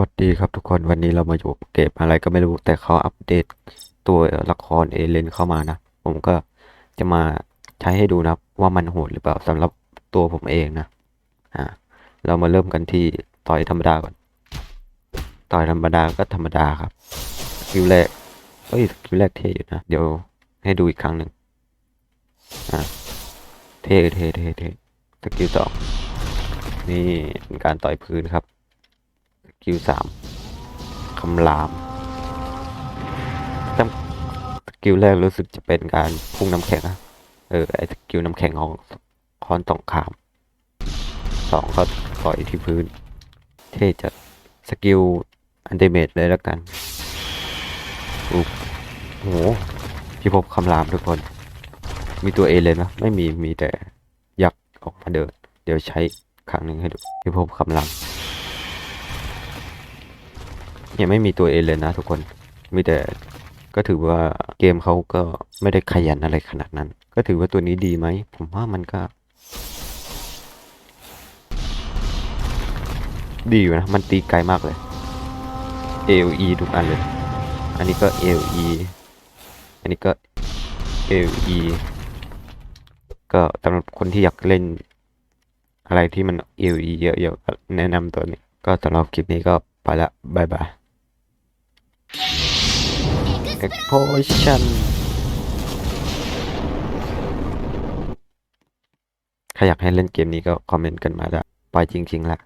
วัสดีครับทุกคนวันนี้เรามาอยู่กับอะไรก็ไม่รู้แต่เขาอัปเดตตัวละครเอเลนเข้ามานะ ผมก็จะมาใช้ให้ดูนะว่ามันโหดหรือเปล่าสำหรับตัวผมเองนะอ่าเรามาเริ่มกันที่ต่อยธรรมดาก่อน ต่อยธรรมดาก็ธรรมดาครับสกิลแรกเฮ้ยสกิลแรกเท่อยู่นะเดี๋ยวให้ดูอีกครั้งหนึ่งอ่าเท่เท่เท่เท่สกิลสองนี่เป็นการต่อยพื้นครับ สกิลสามคำรามสกิลแรกรู้สึกจะเป็นการพุ่งน้ำแข็งอะเออไอสกิลน้ำแข็งของคอนตองขามสองก็ต่อยที่พื้น เท่จัดสกิลอันเดเมจเลยแล้วกันอุ๊บโหพี่พบคำรามทุกคน มีตัวเอเลยนะไม่มีมีแต่ยักษ์ออกมาเดิน เดี๋ยวใช้ครั้งหนึ่งให้ดูพี่พบคำราม ยังไม่มีตัวเอเลยนะทุกคน มีแต่ก็ถือว่าเกมเขาก็ไม่ได้ขยันอะไรขนาดนั้น ก็ถือว่าตัวนี้ดีไหม ผมว่ามันก็ ดีอยู่นะ มันตีไกลมากเลย AOE ทุกอันเลย อันนี้ก็ AOE อันนี้ก็ AOE ก็สำหรับคนที่อยากเล่น อะไรที่มัน AOE เยอะๆแนะนำตัวนี้ ก็สำหรับคลิปนี้ก็ไปละบายบาย การโพสชันใครอยากให้เล่นเกมนี้ก็คอมเมนต์กันมาได้ไปจริงๆละ